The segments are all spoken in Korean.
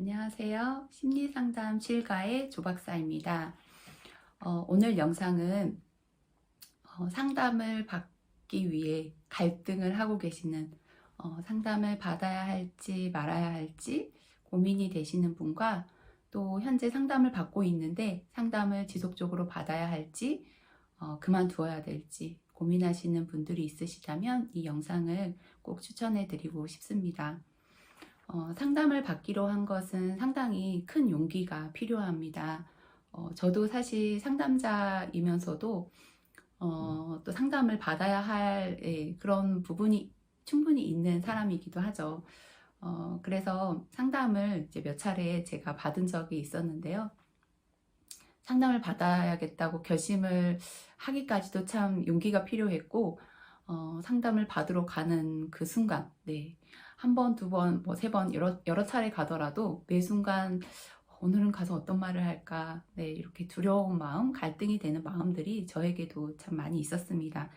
안녕하세요. 심리상담 실가의 조박사입니다. 어, 오늘 영상은 어, 상담을 받기 위해 갈등을 하고 계시는 어, 상담을 받아야 할지 말아야 할지 고민이 되시는 분과 또 현재 상담을 받고 있는데 상담을 지속적으로 받아야 할지 어, 그만두어야 될지 고민하시는 분들이 있으시다면 이 영상을 꼭 추천해 드리고 싶습니다. 어, 상담을 받기로 한 것은 상당히 큰 용기가 필요합니다. 어, 저도 사실 상담자이면서도 어, 또 상담을 받아야 할 예, 그런 부분이 충분히 있는 사람이기도 하죠. 어, 그래서 상담을 이제 몇 차례 제가 받은 적이 있었는데요. 상담을 받아야겠다고 결심을 하기까지도 참 용기가 필요했고, 어, 상담을 받으러 가는 그 순간, 네. 한 번, 두 번, 뭐 세 번, 여러, 여러 차례 가더라도 매 순간 오늘은 가서 어떤 말을 할까, 네, 이렇게 두려운 마음, 갈등이 되는 마음들이 저에게도 참 많이 있었습니다.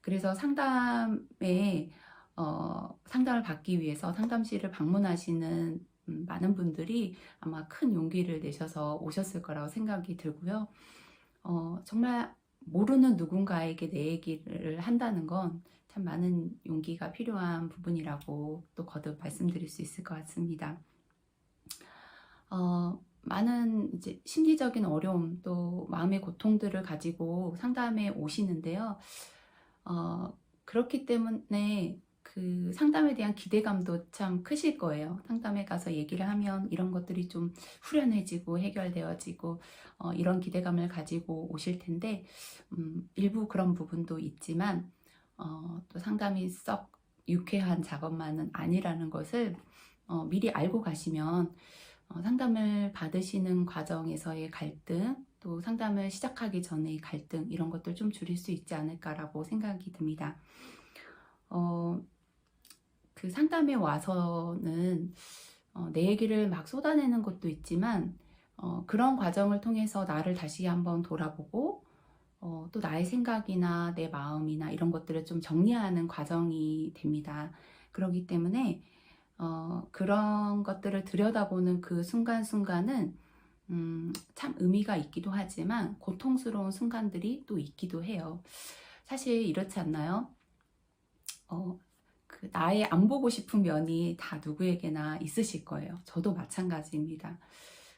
그래서 상담에, 어, 상담을 받기 위해서 상담실을 방문하시는 음, 많은 분들이 아마 큰 용기를 내셔서 오셨을 거라고 생각이 들고요. 어, 정말 모르는 누군가에게 내 얘기를 한다는 건 참 많은 용기가 필요한 부분이라고 또 거듭 말씀드릴 수 있을 것 같습니다. 어, 많은 이제 심리적인 어려움 또 마음의 고통들을 가지고 상담에 오시는데요. 어, 그렇기 때문에 그 상담에 대한 기대감도 참 크실 거예요. 상담에 가서 얘기를 하면 이런 것들이 좀 후련해지고 해결되어지고 어, 이런 기대감을 가지고 오실 텐데 음, 일부 그런 부분도 있지만 어, 또 상담이 썩 유쾌한 작업만은 아니라는 것을 어, 미리 알고 가시면 어, 상담을 받으시는 과정에서의 갈등, 또 상담을 시작하기 전의 갈등 이런 것들 좀 줄일 수 있지 않을까라고 생각이 듭니다. 어, 그 상담에 와서는 어, 내 얘기를 막 쏟아내는 것도 있지만 어, 그런 과정을 통해서 나를 다시 한번 돌아보고 어, 또 나의 생각이나 내 마음이나 이런 것들을 좀 정리하는 과정이 됩니다. 그렇기 때문에 어, 그런 것들을 들여다보는 그 순간순간은 음, 참 의미가 있기도 하지만 고통스러운 순간들이 또 있기도 해요. 사실 이렇지 않나요? 어, 그 나의 안 보고 싶은 면이 다 누구에게나 있으실 거예요. 저도 마찬가지입니다.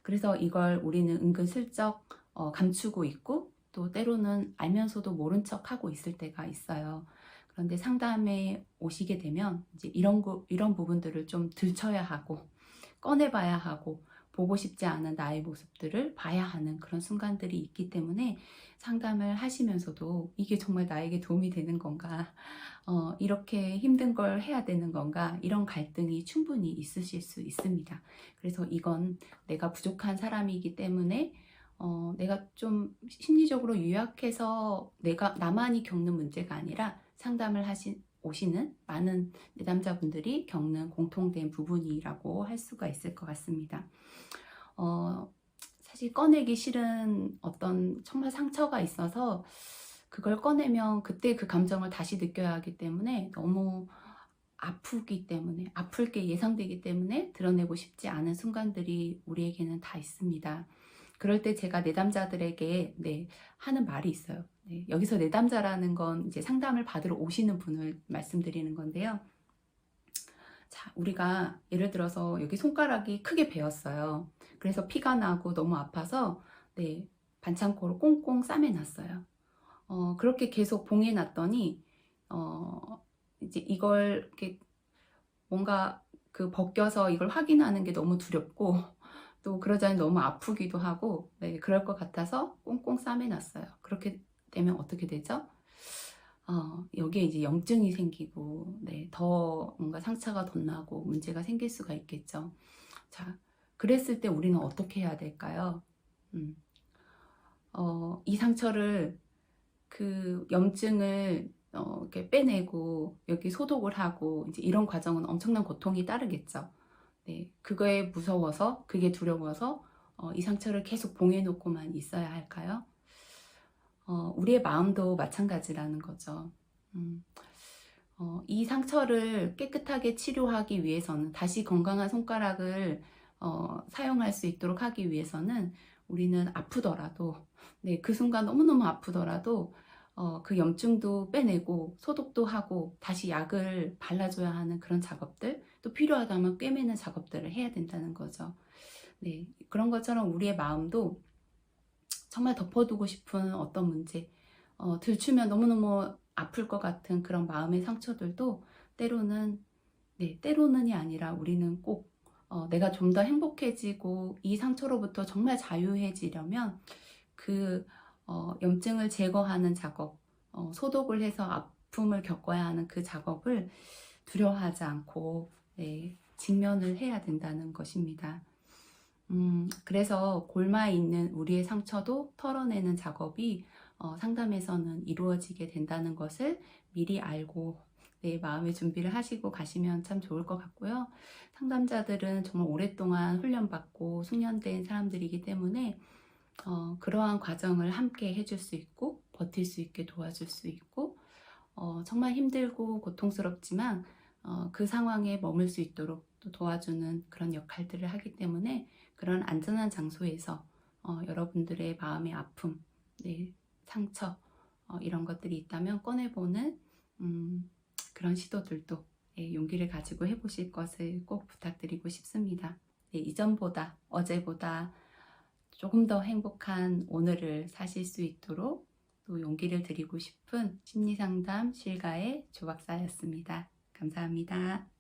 그래서 이걸 우리는 은근슬쩍 어, 감추고 있고 또 때로는 알면서도 모른 척 하고 있을 때가 있어요. 그런데 상담에 오시게 되면 이제 이런 거, 이런 부분들을 좀 들춰야 하고 꺼내봐야 하고 보고 싶지 않은 나의 모습들을 봐야 하는 그런 순간들이 있기 때문에 상담을 하시면서도 이게 정말 나에게 도움이 되는 건가, 어, 이렇게 힘든 걸 해야 되는 건가, 이런 갈등이 충분히 있으실 수 있습니다. 그래서 이건 내가 부족한 사람이기 때문에 어, 내가 좀 심리적으로 유약해서 내가 나만이 겪는 문제가 아니라 상담을 하신 오시는 많은 내담자분들이 겪는 공통된 부분이라고 할 수가 있을 것 같습니다. 어, 사실 꺼내기 싫은 어떤 정말 상처가 있어서 그걸 꺼내면 그때 그 감정을 다시 느껴야 하기 때문에 너무 아프기 때문에 아플 게 예상되기 때문에 드러내고 싶지 않은 순간들이 우리에게는 다 있습니다. 그럴 때 제가 내담자들에게 네, 하는 말이 있어요. 네, 여기서 내담자라는 건 이제 상담을 받으러 오시는 분을 말씀드리는 건데요. 자, 우리가 예를 들어서 여기 손가락이 크게 베었어요. 그래서 피가 나고 너무 아파서 네, 반창고를 꽁꽁 싸매놨어요. 어, 그렇게 계속 봉해놨더니 어, 이제 이걸 이렇게 뭔가 그 벗겨서 이걸 확인하는 게 너무 두렵고 또 그러자니 너무 아프기도 하고 네, 그럴 것 같아서 꽁꽁 싸매놨어요. 그렇게 되면 어떻게 되죠? 어, 여기에 이제 염증이 생기고 네, 더 뭔가 상처가 덧나고 문제가 생길 수가 있겠죠. 자, 그랬을 때 우리는 어떻게 해야 될까요? 음, 어, 이 상처를 그 염증을 어, 이렇게 빼내고 여기 소독을 하고 이제 이런 과정은 엄청난 고통이 따르겠죠. 네, 그거에 무서워서, 그게 두려워서 어, 이 상처를 계속 봉해놓고만 있어야 할까요? 어, 우리의 마음도 마찬가지라는 거죠. 음, 어, 이 상처를 깨끗하게 치료하기 위해서는 다시 건강한 손가락을 어, 사용할 수 있도록 하기 위해서는 우리는 아프더라도 네, 그 순간 너무너무 아프더라도 어, 그 염증도 빼내고 소독도 하고 다시 약을 발라줘야 하는 그런 작업들 또 필요하다면 꿰매는 작업들을 해야 된다는 거죠. 네, 그런 것처럼 우리의 마음도 정말 덮어두고 싶은 어떤 문제, 어, 들추면 너무너무 아플 것 같은 그런 마음의 상처들도 때로는, 네, 때로는이 아니라 우리는 꼭 어, 내가 좀 더 행복해지고 이 상처로부터 정말 자유해지려면 그 어, 염증을 제거하는 작업, 어, 소독을 해서 아픔을 겪어야 하는 그 작업을 두려워하지 않고 네, 직면을 해야 된다는 것입니다. 음, 그래서 골마에 있는 우리의 상처도 털어내는 작업이 어, 상담에서는 이루어지게 된다는 것을 미리 알고 내 마음의 준비를 하시고 가시면 참 좋을 것 같고요. 상담자들은 정말 오랫동안 훈련받고 숙련된 사람들이기 때문에 어, 그러한 과정을 함께 해줄 수 있고 버틸 수 있게 도와줄 수 있고 어, 정말 힘들고 고통스럽지만 어, 그 상황에 머물 수 있도록 또 도와주는 그런 역할들을 하기 때문에 그런 안전한 장소에서 어, 여러분들의 마음의 아픔, 네, 상처 어, 이런 것들이 있다면 꺼내보는 음, 그런 시도들도 예, 용기를 가지고 해보실 것을 꼭 부탁드리고 싶습니다. 네, 이전보다 어제보다 조금 더 행복한 오늘을 사실 수 있도록 또 용기를 드리고 싶은 심리상담 실가의 조박사였습니다. 감사합니다.